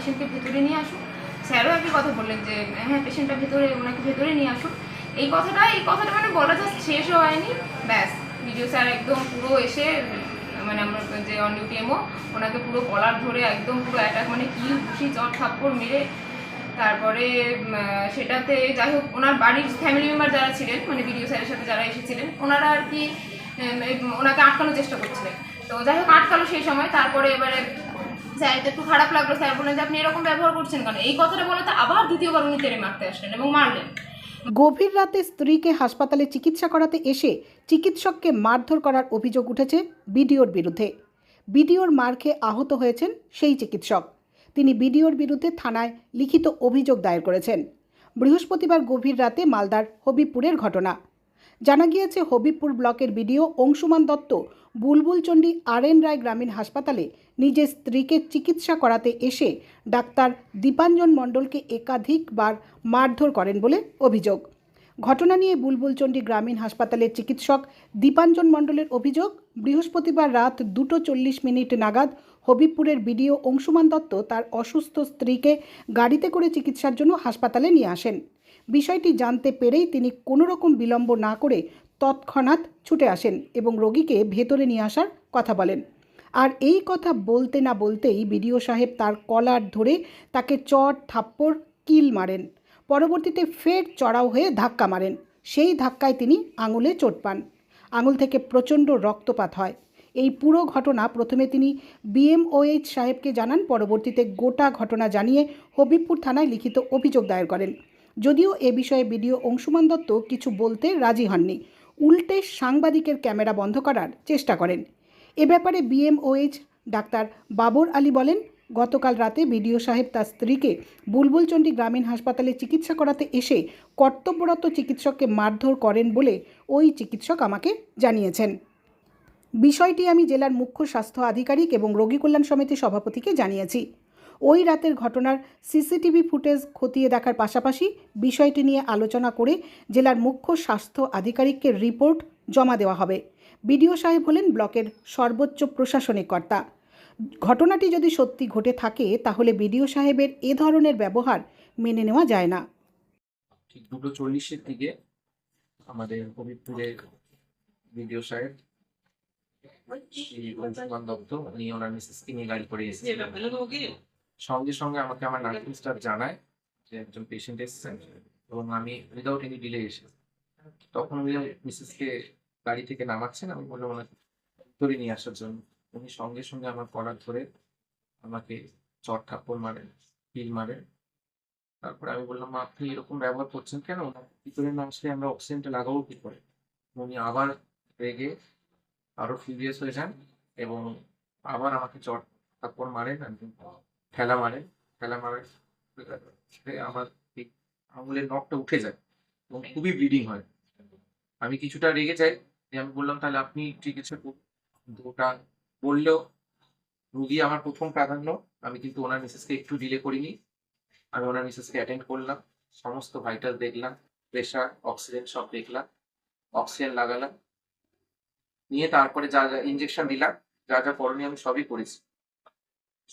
পেশেন্টকে ভেতরে নিয়ে আসুন স্যারও একই কথা বললেন যে হ্যাঁ পেশেন্টটা ভেতরে, ওনাকে ভেতরে নিয়ে আসুন এই কথাটা এই কথাটা মানে বলা জাস্ট শেষও হয়নি। ব্যাস ভিডিও স্যার একদম পুরো এসে মানে আমরা যে অন ডিউটি এমও ওনাকে পুরো কলার ধরে একদম পুরো অ্যাটাক মানে কি ঘুষি, চট থাপ্পড় মেরে, তারপরে সেটাতে যাই হোক, ওনার বাড়ির ফ্যামিলি মেম্বার যারা ছিলেন মানে ভিডিও স্যারের সাথে যারা এসেছিলেন, ওনারা আর কি ওনাকে আটকানোর চেষ্টা করছিলেন। তো যাই হোক, আটকালো সেই সময়, তারপরে এবারে স্যার একটু খারাপ লাগল, স্যার। বললেন যে আপনি এরকম ব্যবহার করছেন কেন? এই কথাটা বলে তো আবার দ্বিতীয়বার উনি তেড়ে মারতে আসলেন এবং মারলেন। গভীর রাতে স্ত্রীকে হাসপাতালে চিকিৎসা করাতে এসে চিকিৎসককে মারধর করার অভিযোগ উঠেছে বিডিওর বিরুদ্ধে। বিডিওর মার আহত হয়েছেন সেই চিকিৎসক। তিনি বিডিওর বিরুদ্ধে থানায় লিখিত অভিযোগ দায়ের করেছেন। বৃহস্পতিবার গভীর রাতে মালদার হবিপুরের ঘটনা। জানা গিয়েছে, হবিবপুর ব্লকের BDO Anshuman Dutta Bulbulchandi R N Roy গ্রামীণ হাসপাতালে নিজের স্ত্রীকে চিকিৎসা করাতে এসে ডাক্তার দীপাঞ্জন মণ্ডলকে একাধিকবার মারধর করেন বলে অভিযোগ। ঘটনা নিয়ে বুলবুলচণ্ডী গ্রামীণ হাসপাতালের চিকিৎসক দীপাঞ্জন মণ্ডলের অভিযোগ, বৃহস্পতিবার রাত দুটো চল্লিশ মিনিট নাগাদ হবিবপুরের বিডিও অংশুমান দত্ত তার অসুস্থ স্ত্রীকে গাড়িতে করে চিকিৎসার জন্য হাসপাতালে নিয়ে আসেন। বিষয়টি জানতে পেরেই তিনি কোনো রকম বিলম্ব না করে তৎক্ষণাৎ ছুটে আসেন এবং রোগীকে ভেতরে নিয়ে আসার কথা বলেন। আর এই কথা বলতে না বলতেই বিডিও সাহেব তার কলার ধরে তাকে চট থাপ্পড় কিল মারেন। পরবর্তীতে ফের চড়াও হয়ে ধাক্কা মারেন। সেই ধাক্কায় তিনি আঙুলে চোট পান। আঙুল থেকে প্রচণ্ড রক্তপাত হয়। এই পুরো ঘটনা প্রথমে তিনি বিএমওএইচ সাহেবকে জানান, পরবর্তীতে গোটা ঘটনা জানিয়ে হবিবপুর থানায় লিখিত অভিযোগ দায়ের করেন। যদিও এ বিষয়ে বিডিও অংশুমান দত্ত কিছু বলতে রাজি হননি। উল্টে সাংবাদিকের ক্যামেরা বন্ধ করার চেষ্টা করেন। এ ব্যাপারে বিএমওএইচ ডাক্তার বাবর আলী বলেন, গতকাল রাতে বিডিও সাহেব তার স্ত্রীকে বুলবুলচণ্ডী গ্রামীণ হাসপাতালে চিকিৎসা করাতে এসে কর্তব্যরত চিকিৎসককে মারধর করেন বলে ওই চিকিৎসক আমাকে জানিয়েছেন। বিষয়টি আমি জেলার মুখ্য স্বাস্থ্য আধিকারিক এবং রোগী কল্যাণ সমিতির সভাপতিকে জানিয়েছি। ওই রাতের ঘটনার সিসিটিভি ফুটেজ খতিয়ে দেখার পাশাপাশি বিষয়টি নিয়ে আলোচনা করে জেলার মুখ্য স্বাস্থ্য আধিকারিককে রিপোর্ট জমা দেওয়া হবে। বিডিও সাহেব হলেন ব্লকের সর্বোচ্চ প্রশাসনিক কর্তা। ঘটনাটি যদি সত্যি ঘটে থাকে তাহলে বিডিও সাহেবের এ ধরনের ব্যবহার মেনে নেওয়া যায় না। ঠিক দুটো চল্লিশের দিকে আমাদের হবিবপুরের ভিডিও সাহেব শ্রী অংশুমান দত্ত উনি ওনার মিসেসকে নিয়ে গাড়ি করে এসেছিলেন। সঙ্গে সঙ্গে আমাকে আমার নার্সিং স্টাফ জানায় যে একজন পেশেন্ট এসেছেন এবং আমি উইদাউট এনি ডিলে এসেছি তখন উনি মিসেসকে গাড়ি থেকে নামাচ্ছেন আমি বললাম ওনাকে ধরে নিয়ে আসার জন্য। উনি সঙ্গে সঙ্গে আমার কলার ধরে আমাকে চট থাপ্পড় মারেন হিল মারেন। তারপরে আমি বললাম আপনি এরকম ব্যবহার করছেন কেন? ভিতরে না আসলে আমরা অক্সিজেনটা লাগাবো কি করে? উনি আবার রেগে আরও ফিউরিয়াস হয়ে যান এবং আবার আমাকে চট থাপ্পড় মারেন। and ঠেলা মারেন ঠেলা মারেন আমার আঙুলের নখটা উঠে যায় এবং খুবই ব্লিডিং হয়। আমি কিছুটা রেগে যাই যে আমি বললাম, তাহলে আপনি চিকিৎসা করুন ওটা বললেও রুগী আমার প্রথম প্রাধান্য, আমি কিন্তু ওনার মিসেসকে একটু ডিলে করিনি। আমি ওনার মিসেসকে অ্যাটেন্ড করলাম, সমস্ত ভাইটাল দেখলাম প্রেশার অক্সিজেন সব দেখলাম অক্সিজেন লাগালাম, নিয়ে তারপরে যা যা ইঞ্জেকশন দিলাম, যা যা করণীয় আমি সবই করেছি।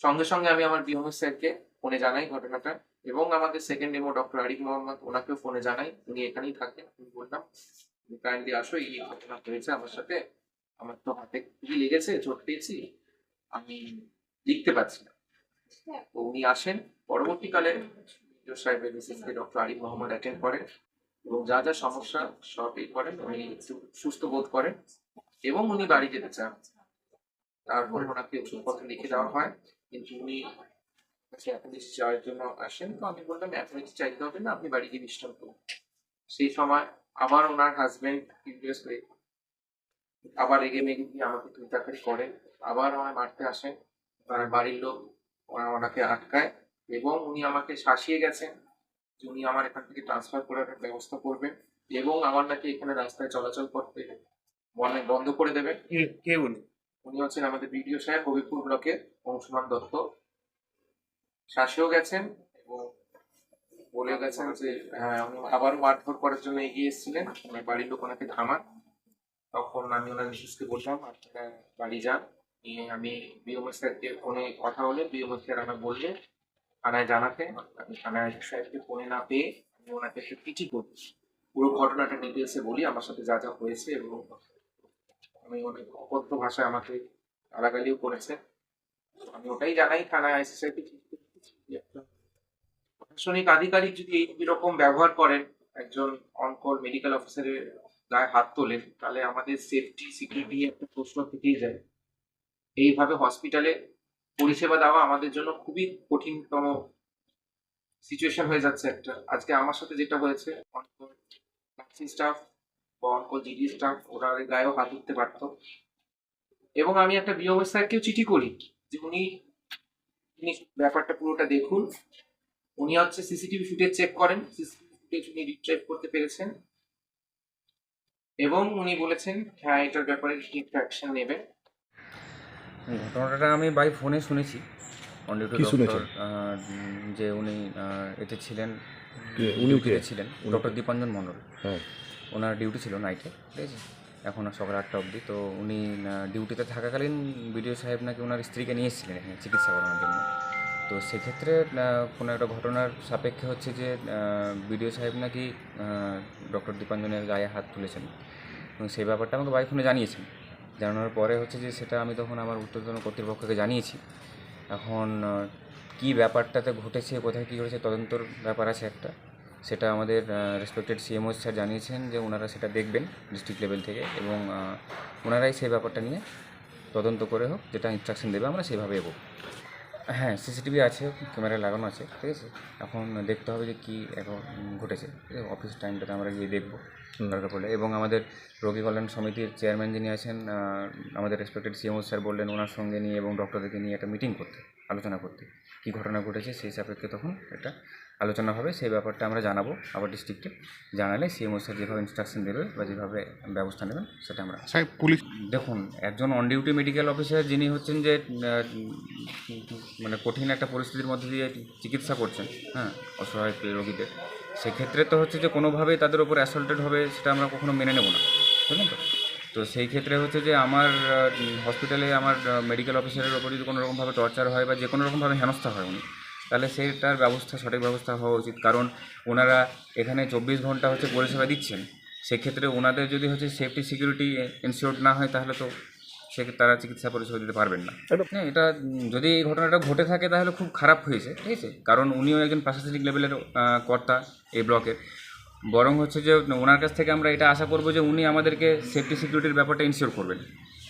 সঙ্গে সঙ্গে আমি আমার বিএমএস স্যারকে ফোনে জানাই ঘটনাটা এবং আমাদের second demo doctor Arif Mohammad, ওনাকেও ফোনে জানাই। উনি এখানেই থাকেন, আমি বললাম কাইন্ডলি আসো, এই ঘটনা হয়েছে আমার সাথে। আমার তো হাতে খুবই লেগেছে, চোট পেয়েছি, আমি লিখতে পারছি না। তো উনি আসেন। পরবর্তীকালে সাহেবের মিসেসকে ডক্টর আরিফ মোহাম্মদ অ্যাটেন্ড করেন এবং যা যা সমস্যা সব এই করেন, উনি সুস্থ বোধ করেন এবং উনি বাড়ি যেতে চান। তারপরে ওনাকে ওষুধপত্র লিখে দেওয়া হয়। কিন্তু উনি কাছে অ্যাপেন্ডিক্স চাওয়ার জন্য আসেন, তো আমি বললাম অ্যাপেন্ডিক্স চাইতে হবে না, আপনি বাড়ি গিয়ে বিশ্রাম করুন। সেই সময় আবার ওনার হাজবেন্ড ইউএস হয়ে আবার এগে মেগে দিয়ে আমাকে তুই করেন আবার আমায় মারতে আসেন, ওনার বাড়ির লোক, ওরা ওনাকে আটকায় এবং উনি আমাকে শাসিয়ে গেছেন যে উনি আমার এখান থেকে ট্রান্সফার করার ব্যবস্থা করবেন এবং আমার নাকি এখানে রাস্তায় চলাচল করতে বন্ধ করে দেবেন। কে উনি? উনি হচ্ছেন আমাদের বিডিও সাহেব হবিপুর ব্লকের অংশুমান দত্ত। শাসেও গেছেন এবং বলেও গেছেন যে হ্যাঁ উনি আবারও মারধর করার জন্য এগিয়ে এসেছিলেন। ওনার বাড়ির লোক, ওনাকে থামান। তখন আমি ওনার মিসেসকে বললাম আপনারা বাড়ি যান। নিয়ে আমি বিএমএস স্যারকে ফোনে কথা বলে, বিএমএস স্যার আমাকে বললে থানায় জানাতে। আমি থানায় সাহেবকে ফোনে না পেয়ে আমি ওনাকে একটা চিঠি করি পুরো ঘটনাটা ডিটেলসে বলি, আমার সাথে যা যা হয়েছে এবং আমি অনেক অকথ্য ভাষায় আমাকে গালাগালিও করেছে। আমি ওটাই জানাই থানায় আইসি সাহেবকে চিঠি করতেছি যে একটা প্রশাসনিক আধিকারিক যদি এই রকম ব্যবহার করেন, একজন অনকল মেডিকেল অফিসারের গায়ে হাত তোলেন, তাহলে আমাদের সেফটি সিকিউরিটি একটা প্রশ্ন থেকেই যায়। এইভাবে হসপিটালে পরিষেবা দেওয়া আমাদের জন্য খুবই কঠিনতম সিচুয়েশন হয়ে যাচ্ছে একটা। আজকে আমার সাথে যেটা হয়েছে অনকল নার্সিং স্টাফ বা অনকল জিডি স্টাফ গায়েও হাত উঠতে পারতো। এবং আমি একটা বিওএ স্যারকেও চিঠি করি যে উনি উনি ব্যাপারটা পুরোটা দেখুন। উনি হচ্ছে সিসিটিভি ফুটেজ চেক করেন সিসিটিভি ফুটেজ উনি রিট্রাইভ করতে পেরেছেন। এবং উনি বলেছেন হ্যাঁ এটার ব্যাপারে একটা অ্যাকশন নেবেন। ঘটনাটা আমি বাই ফোনে শুনেছি। অন ডিউটি ডক্টর যে উনি আহ, এতে ছিলেন। উনি ছিলেন ডক্টর? দীপাঞ্জন মণ্ডল। হ্যাঁ। ওনার ডিউটি ছিল নাইটে ঠিক আছে? এখন সকাল আটটা অবধি। তো উনি ডিউটিতে থাকাকালীন বিডিও সাহেব নাকি ওনার স্ত্রীকে নিয়ে এসেছিলেন এখানে চিকিৎসা করানোর জন্য। তো সেক্ষেত্রে কোনো একটা ঘটনার সাপেক্ষে হচ্ছে যে বিডিও সাহেব নাকি ডক্টর দীপাঞ্জনের গায়ে হাত তুলেছেন। এবং সেই ব্যাপারটা আমাকে বাই ফোনে জানিয়েছেন। জানানোর পরে হচ্ছে যে, সেটা আমি তখন আমার উত্তরতন কর্তৃপক্ষকে জানিয়েছি। এখন কী ব্যাপারটাতে ঘটেছে, কোথায় কী ঘটেছে তদন্তর ব্যাপার আছে একটা। সেটা আমাদের রেসপেক্টেড সিএমও স্যার জানিয়েছেন যে ওনারা সেটা দেখবেন ডিস্ট্রিক্ট লেভেল থেকে এবং ওনারাই সেই ব্যাপারটা নিয়ে তদন্ত করে হোক, যেটা ইনস্ট্রাকশন দেবে, আমরা সেভাবে এগো হ্যাঁ সিসিটিভি আছে ক্যামেরা লাগানো আছে, ঠিক আছে? এখন দেখতে হবে যে কী এখন ঘটেছে অফিস টাইমটাতে আমরা গিয়ে দেখব। দরকার পড়লে এবং আমাদের রোগী কল্যাণ সমিতির চেয়ারম্যান যিনি আছেন আমাদের রেসপেক্টেড সিএমও স্যার বললেন ওনার সঙ্গে নিয়ে এবং ডক্টরদেরকে নিয়ে একটা মিটিং করতে, আলোচনা করতে, কী ঘটনা ঘটেছে সেই সাপেক্ষে তখন একটা আলোচনা হবে সেই ব্যাপারটা আমরা জানাব। আবার ডিস্ট্রিক্টে জানালে সিএমও স্যার যেভাবে ইনস্ট্রাকশন দেবে বা যেভাবে ব্যবস্থা নেবেন সেটা আমরা পুলিশ দেখুন একজন অন ডিউটি মেডিকেল অফিসার যিনি হচ্ছেন যে মানে কঠিন একটা পরিস্থিতির মধ্যে দিয়ে চিকিৎসা করছেন হ্যাঁ অসহায় রোগীদের সেক্ষেত্রে তো হচ্ছে যে কোনোভাবেই তাদের উপর অ্যাসল্টেড হবে সেটা আমরা কখনো মেনে নেব না বুঝলেন তো? তো সেই ক্ষেত্রে হচ্ছে যে আমার হসপিটালে আমার মেডিকেল অফিসারের ওপর যদি কোনো রকমভাবে টর্চার হয় বা যে কোনো রকমভাবে হেনস্থা হয় উনি তাহলে সেটার ব্যবস্থা সঠিক ব্যবস্থা হওয়া উচিত। কারণ ওনারা এখানে চব্বিশ ঘণ্টা হচ্ছে পরিষেবা দিচ্ছেন। সেক্ষেত্রে ওনাদের যদি হচ্ছে সেফটি সিকিউরিটি এনশিওর না হয় তাহলে তো সে তারা চিকিৎসা পরিষেবা দিতে পারবেন না। এটা- হ্যাঁ এটা যদি এই ঘটনাটা ঘটে থাকে তাহলে খুব খারাপ হয়েছে ঠিক আছে? কারণ উনিও একজন প্রশাসনিক লেভেলের কর্তা এই ব্লকের। বরং হচ্ছে যে ওনার কাছ থেকে আমরা এটা আশা করব যে উনি আমাদেরকে সেফটি সিকিউরিটির ব্যাপারটা ইনশিওর করবেন।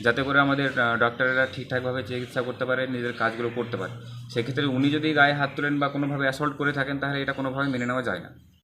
যাতে করে আমাদের ডক্টরেরা ঠিকঠাকভাবে চিকিৎসা করতে পারে, নিজের কাজগুলো করতে পারে। সেক্ষেত্রে উনি যদি গায়ে হাত তোলেন বা কোনোভাবে অ্যাসল্ট করে থাকেন, তাহলে এটা কোনোভাবে মেনে নেওয়া যায় না।